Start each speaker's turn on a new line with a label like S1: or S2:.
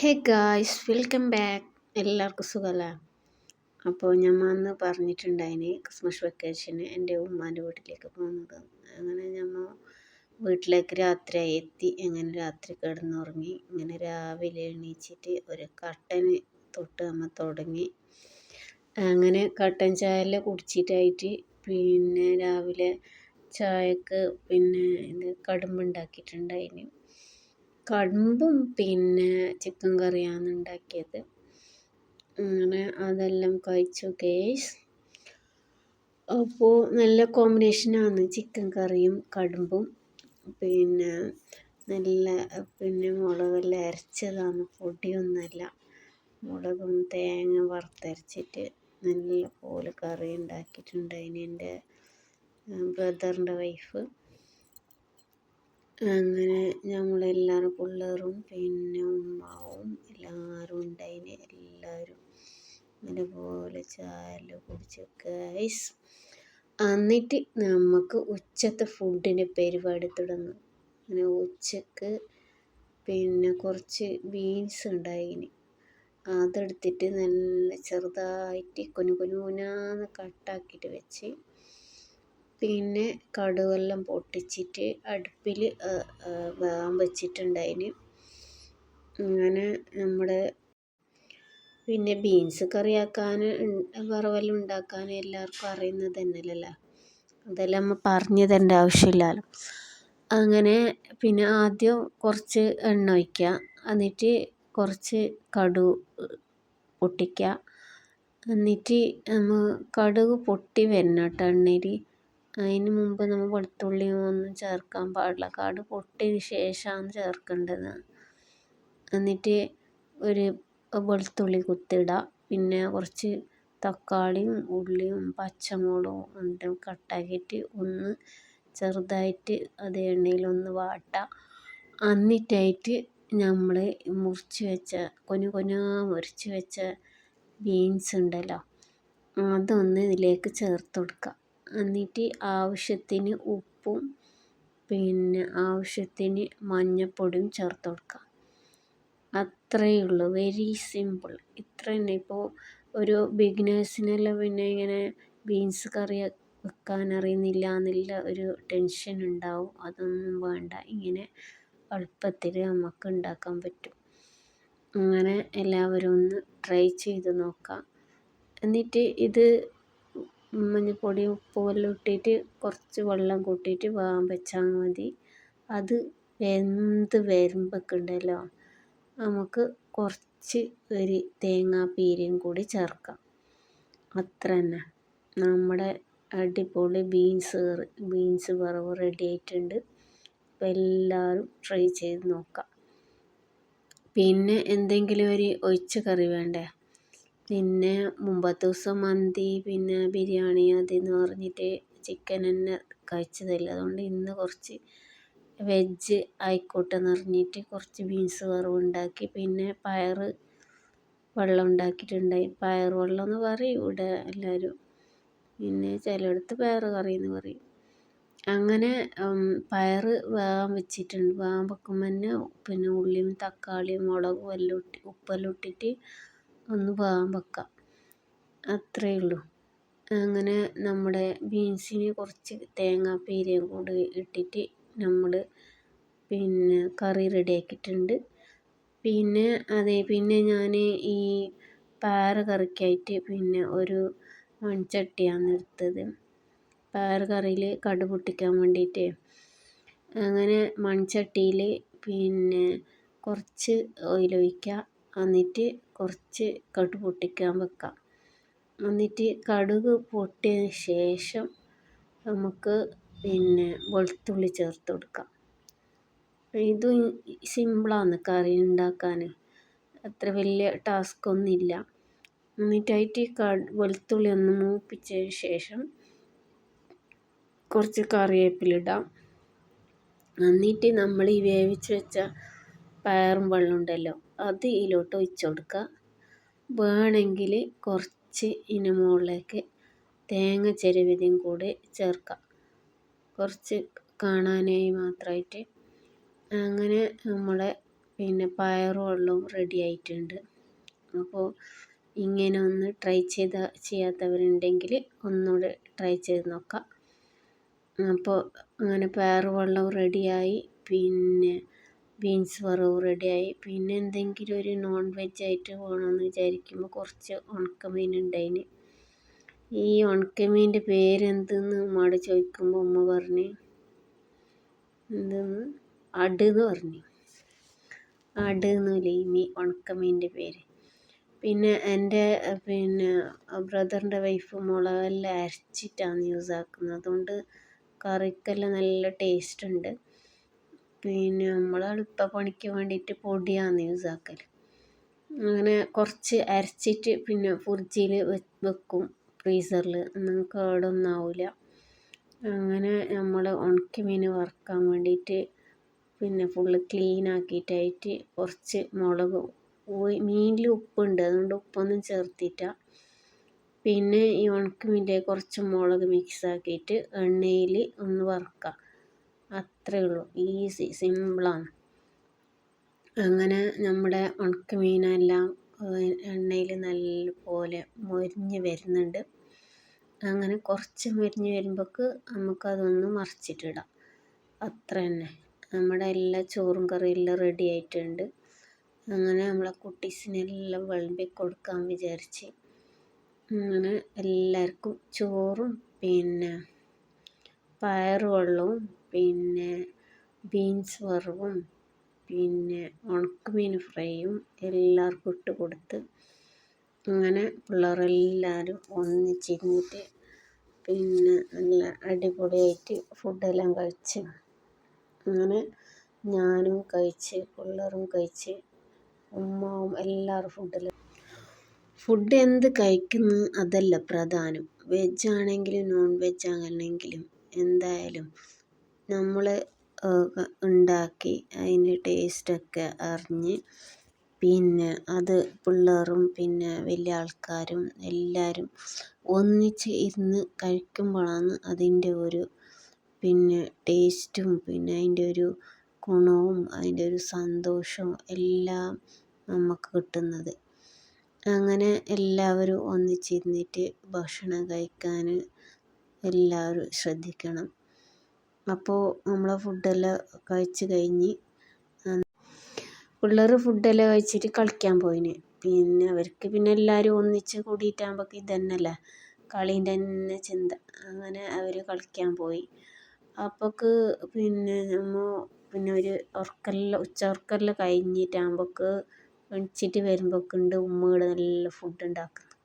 S1: Hey guys welcome back. എല്ലാവർക്കും സുഖമല്ല? അപ്പോൾ ഞാൻ അന്ന് പറഞ്ഞിട്ടുണ്ടായിന് ക്രിസ്മസ് വെക്കേഷന് എന്റെ ഉമ്മാന്റെ വീട്ടിലേക്ക് പോകുന്നത്. അങ്ങനെ ഞമ്മ വീട്ടിലേക്ക് രാത്രിയായി. എത്തി അങ്ങനെ രാത്രി കിടന്നുറങ്ങി. ഇങ്ങനെ രാവിലെ എണീച്ചിട്ട് ഒരു കട്ടന് തൊട്ട് നമ്മൾ തുടങ്ങി. അങ്ങനെ കട്ടൻ ചായ കുടിച്ചിട്ടായിട്ട് പിന്നെ രാവിലെ ചായക്ക് പിന്നെ ഇത് കടുമ്പുണ്ടാക്കിയിട്ടുണ്ടായിന്. കടുമ്പും പിന്നെ ചിക്കൻ കറിയാണ് ഉണ്ടാക്കിയത്. അങ്ങനെ അതെല്ലാം കഴിച്ചു കേസ് അപ്പോൾ നല്ല കോമ്പിനേഷനാണ് ചിക്കൻ കറിയും കടുമ്പും. പിന്നെ നല്ല പിന്നെ മുളകെല്ലാം അരച്ചതാണ്. പൊടിയൊന്നുമല്ല. മുളകും തേങ്ങ വറുത്തരച്ചിട്ട് നല്ല പോലെ കറി ഉണ്ടാക്കിയിട്ടുണ്ടായിന് എന്റെ ബ്രദറിന്റെ വൈഫ് അങ്ങനെ ഞങ്ങളെല്ലാവരും പിള്ളേരും പിന്നെ ഉമ്മാവും എല്ലാവരും ഉണ്ടായിന്. എല്ലാവരും നല്ലപോലെ ചായ കുടിച്ച് ഗൈസ് എന്നിട്ട് നമുക്ക് ഉച്ചത്തെ ഫുഡിന്റെ പരിപാടി തുടങ്ങും. അങ്ങനെ ഉച്ചയ്ക്ക് പിന്നെ കുറച്ച് ബീൻസ് ഉണ്ടായിന്. അതെടുത്തിട്ട് നല്ല ചെറുതായിട്ട് കുനു കുനുകുനാന്ന് കട്ടാക്കിയിട്ട് വെച്ച് പിന്നെ കടുകെല്ലാം പൊട്ടിച്ചിട്ട് അടുപ്പിൽ വേകാൻ വെച്ചിട്ടുണ്ടായിന്. അങ്ങനെ നമ്മുടെ പിന്നെ ബീൻസ് കറിയാക്കാൻ ഉണ്ടാക്കാൻ എല്ലാവർക്കും അറിയുന്നത് തന്നെയല്ലേ അതെല്ലാം നമ്മൾ പറഞ്ഞു തരേണ്ട ആവശ്യമില്ലല്ലോ. അങ്ങനെ പിന്നെ ആദ്യം കുറച്ച് എണ്ണ ഒഴിക്കുക. എന്നിട്ട് കുറച്ച് കടു പൊട്ടിക്കുക. എന്നിട്ട് നമ്മൾ കടുക് പൊട്ടി വരണം കേട്ടോ എണ്ണയിൽ അതിന് മുമ്പ് നമ്മൾ വെളുത്തുള്ളി ഒന്നും ചേർക്കാൻ പാടില്ല. കാട് പൊട്ടിയതിന് ശേഷമാണ് ചേർക്കേണ്ടത്. എന്നിട്ട് ഒരു വെളുത്തുള്ളി കുത്തിയിടുക. പിന്നെ കുറച്ച് തക്കാളിയും ഉള്ളിയും പച്ചമുളകും എന്നിട്ട് കട്ടാക്കിയിട്ട് ഒന്ന് ചെറുതായിട്ട് അത് എണ്ണയിലൊന്ന് വാട്ടുക എന്നിട്ടായിട്ട് നമ്മൾ മുറിച്ച് വെച്ച കൊന കൊനാ മുറിച്ച് വെച്ച ബീൻസ് ഉണ്ടല്ലോ അതൊന്ന് ഇതിലേക്ക് ചേർത്ത് കൊടുക്കുക. എന്നിട്ട് ആവശ്യത്തിന് ഉപ്പും പിന്നെ ആവശ്യത്തിന് മഞ്ഞൾപ്പൊടിയും ചേർത്ത് കൊടുക്കുക. അത്രയേ ഉള്ളൂ വെരി സിമ്പിൾ ഇത്ര തന്നെ ഇപ്പോൾ ഒരു ബിഗിനേഴ്സിനെല്ലാം പിന്നെ ഇങ്ങനെ ബീൻസ് കറി വെക്കാൻ അറിയുന്നില്ല എന്നുള്ള ഒരു ടെൻഷൻ ഉണ്ടാവും. അതൊന്നും വേണ്ട. ഇങ്ങനെ എളുപ്പത്തിൽ നമുക്ക് ഉണ്ടാക്കാൻ പറ്റും. അങ്ങനെ എല്ലാവരും ഒന്ന് ട്രൈ ചെയ്ത് നോക്കാം എന്നിട്ട് ഇത് മഞ്ഞൾപ്പൊടിയും ഉപ്പുമെല്ലാം ഇട്ടിട്ട് കുറച്ച് വെള്ളം കൂട്ടിയിട്ട് വേകാൻ വെച്ചാൽ മതി. അത് വെന്ത് വരുമ്പോഴേക്കുണ്ടല്ലോ നമുക്ക് കുറച്ച് ഒരു തേങ്ങാപ്പീരയും കൂടി ചേർക്കാം. അത്ര തന്നെ. നമ്മുടെ അടിപൊളി ബീൻസ് കറി ബീൻസ് വറവ് റെഡി ആയിട്ടുണ്ട്. അപ്പോൾ എല്ലാവരും ട്രൈ ചെയ്ത് നോക്കാം. പിന്നെ എന്തെങ്കിലും ഒരു ഒഴിച്ച് കറി വേണ്ടേ? പിന്നെ മുമ്പത്തെ ദിവസം മന്തി പിന്നെ ബിരിയാണി അതെന്ന് പറഞ്ഞിട്ട് ചിക്കൻ തന്നെ കഴിച്ചതല്ല. അതുകൊണ്ട് ഇന്ന് കുറച്ച് വെജ് ആയിക്കോട്ടെ എന്ന് പറഞ്ഞിട്ട് കുറച്ച് ബീൻസ് വറവുണ്ടാക്കി പിന്നെ പയർ വെള്ളം ഉണ്ടാക്കിയിട്ടുണ്ടായി. പയർ വെള്ളം എന്ന് പറയും ഇവിടെ എല്ലാവരും പിന്നെ ചിലയിടത്ത് പയർ കറി എന്ന് പറയും. അങ്ങനെ പയർ വേവാൻ വെച്ചിട്ടുണ്ട്. വേവാൻ വെക്കുമ്പോൾ തന്നെ പിന്നെ ഉള്ളിയും തക്കാളിയും മുളകും എല്ലാം ഇട്ട് ഉപ്പെല്ലാം ഇട്ടിട്ട് ഒന്ന് വേകാൻ വെക്കാം. അത്രയേ ഉള്ളൂ. അങ്ങനെ നമ്മുടെ ബീൻസിന് കുറച്ച് തേങ്ങാപ്പീരയും കൂടി ഇട്ടിട്ട് നമ്മൾ പിന്നെ കറി റെഡിയാക്കിയിട്ടുണ്ട്. പിന്നെ അതെ പിന്നെ ഞാൻ ഈ പയറ് കറിക്കായിട്ട് പിന്നെ ഒരു മൺചട്ടിയാണ് എടുത്തത്. പയറ് കറിയിൽ കടു പൊട്ടിക്കാൻ വേണ്ടിയിട്ട്. അങ്ങനെ മൺചട്ടിയിൽ പിന്നെ കുറച്ച് ഓയിൽ ഒഴിക്കുക. എന്നിട്ട് കുറച്ച് കടുക് പൊട്ടിക്കാൻ വെക്കാം. എന്നിട്ട് കടുക് പൊട്ടിയതിന് ശേഷം നമുക്ക് പിന്നെ വെളുത്തുള്ളി ചേർത്ത് കൊടുക്കാം. ഇതും സിമ്പിളാണ് കറി ഉണ്ടാക്കാൻ. അത്ര വലിയ ടാസ്ക് ഒന്നുമില്ല എന്നിട്ടായിട്ട് വെളുത്തുള്ളി ഒന്ന് മൂപ്പിച്ചതിന് ശേഷം കുറച്ച് കറിവേപ്പില ഇടാം. എന്നിട്ട് നമ്മൾ ഈ വേവിച്ച് വെച്ച പയറും വെള്ളം ഉണ്ടല്ലോ അത് ഇതിലോട്ട് ഒഴിച്ച് കൊടുക്കുക. വേണമെങ്കിൽ കുറച്ച് ഇതിന് മുകളിലേക്ക് തേങ്ങ ചിരവിയതും കൂടി ചേർക്കുക. കുറച്ച് കാണാനായി മാത്രമായിട്ട്. അങ്ങനെ നമ്മളെ പിന്നെ പയറും വെള്ളവും റെഡി ആയിട്ടുണ്ട്. അപ്പോൾ ഇങ്ങനെ ഒന്ന് ട്രൈ ചെയ്ത ചെയ്യാത്തവരുണ്ടെങ്കിൽ ഒന്നുകൂടെ ട്രൈ ചെയ്ത് നോക്കാം. അപ്പോൾ അങ്ങനെ പയറ് വെള്ളവും റെഡിയായി പിന്നെ ബീൻസ് വറവ് റെഡിയായി. പിന്നെ എന്തെങ്കിലും ഒരു നോൺ വെജ് ആയിട്ട് വേണമെന്ന് വിചാരിക്കുമ്പോൾ കുറച്ച് ഉണക്കമീൻ ഉണ്ടായിന് ഈ ഉണക്കമീന്റെ പേരെന്തെന്ന് ഉമ്മയോട് ചോദിക്കുമ്പോൾ ഉമ്മ പറഞ്ഞ് എന്തെന്ന്? എന്ന് പറഞ്ഞു. അട് എന്നല്ലേ ഈ മീൻ ഉണക്കമീന്റെ പേര്. പിന്നെ എന്റെ പിന്നെ ബ്രദറിന്റെ വൈഫ് മുളകെല്ലാം അരച്ചിട്ടാണ് യൂസ് ആക്കുന്നത് അതുകൊണ്ട് കറിക്കെല്ലാം നല്ല ടേസ്റ്റ് ഉണ്ട്. പിന്നെ നമ്മൾ എളുപ്പപ്പണിക്ക് വേണ്ടിയിട്ട് പൊടിയാണ് യൂസ് ആക്കൽ അങ്ങനെ കുറച്ച് അരച്ചിട്ട് പിന്നെ ഫ്രിഡ്ജിൽ വെക്കും ഫ്രീസറിൽ എന്നാൽ കേടൊന്നും ആവില്ല അങ്ങനെ നമ്മൾ ഉണക്കി മീൻ വറുക്കാൻ വേണ്ടിയിട്ട് പിന്നെ ഫുള്ള് ക്ലീൻ ആക്കിയിട്ടായിട്ട് കുറച്ച് മുളക് മീനിൽ ഉപ്പുണ്ട്. അതുകൊണ്ട് ഉപ്പൊന്നും ചേർത്തിട്ട പിന്നെ ഈ ഉണക്കമീന്റെ കുറച്ച് മുളക് മിക്സ് ആക്കിയിട്ട് എണ്ണയിൽ ഒന്ന് വറുക്കുക അത്രയേ ഉള്ളൂ. ഈസി സിമ്പിളാണ് അങ്ങനെ നമ്മുടെ ഉണക്ക മീനെല്ലാം എണ്ണയിൽ നല്ലപോലെ മൊരിഞ്ഞ് വരുന്നുണ്ട്. അങ്ങനെ കുറച്ച് മൊരിഞ്ഞ് വരുമ്പോഴേക്ക് നമുക്കതൊന്ന് മറിച്ചിട്ടിടാം. അത്ര തന്നെ. നമ്മുടെ എല്ലാ ചോറും കറിയെല്ലാം റെഡി ആയിട്ടുണ്ട്. അങ്ങനെ നമ്മളെ കുട്ടീസിനെല്ലാം വിളമ്പി കൊടുക്കാൻ വിചാരിച്ച് അങ്ങനെ എല്ലാവർക്കും ചോറും പിന്നെ പയറ് വെള്ളവും പിന്നെ ബീൻസ് വറവും പിന്നെ ഉണക്കമീൻ ഫ്രൈയും എല്ലാവർക്കും ഇട്ട് കൊടുത്ത് അങ്ങനെ പിള്ളേരെല്ലാവരും ഒന്നിച്ചിരുന്നിട്ട് പിന്നെ നല്ല അടിപൊളിയായിട്ട് ഫുഡെല്ലാം കഴിച്ച് അങ്ങനെ ഞാനും കഴിച്ച് പിള്ളേരും കഴിച്ച് ഉമ്മാവും എല്ലാവരും ഫുഡെല്ലാം ഫുഡ് എന്ത് കഴിക്കുന്നു അതല്ല പ്രധാനം. വെജ് ആണെങ്കിലും നോൺ വെജ് ആണെങ്കിലും എന്തായാലും നമ്മൾ ഉണ്ടാക്കി അതിന്റെ ടേസ്റ്റൊക്കെ അറിഞ്ഞ് പിന്നെ അത് പിള്ളേരും പിന്നെ വലിയ ആൾക്കാരും എല്ലാവരും ഒന്നിച്ച് ഇരുന്ന് കഴിക്കുമ്പോഴാണ് അതിന്റെ ഒരു പിന്നെ ടേസ്റ്റും പിന്നെ അതിന്റെ ഒരു ഗുണവും അതിന്റെ ഒരു സന്തോഷവും എല്ലാം നമുക്ക് കിട്ടുന്നത്. അങ്ങനെ എല്ലാവരും ഒന്നിച്ചിരുന്നിട്ട് ഭക്ഷണം കഴിക്കാൻ എല്ലാവരും ശ്രദ്ധിക്കണം. അപ്പോൾ നമ്മൾ ഫുഡെല്ലാം കഴിച്ച് കഴിഞ്ഞ് പിള്ളേർ ഫുഡെല്ലാം കഴിച്ചിട്ട് കളിക്കാൻ പോയിന്. പിന്നെ അവർക്ക് പിന്നെ എല്ലാവരും ഒന്നിച്ച് കൂടിയിട്ടാകുമ്പോൾ ഇതന്നെയല്ലേ കളീന്റെ തന്നെ ചിന്ത. അങ്ങനെ അവർ കളിക്കാൻ പോയി. അപ്പോൾക്ക് പിന്നെ നമ്മൾ പിന്നെ ഒരു ഉറക്കെല്ലാം ഉച്ച ഉറക്കെല്ലാം കഴിഞ്ഞിട്ടാകുമ്പോൾക്ക് എണീച്ചിട്ട് വരുമ്പോഴേക്കുണ്ട് ഉമ്മ ഇവിടെ നല്ല ഫുഡ് ഉണ്ടാക്കുന്നത്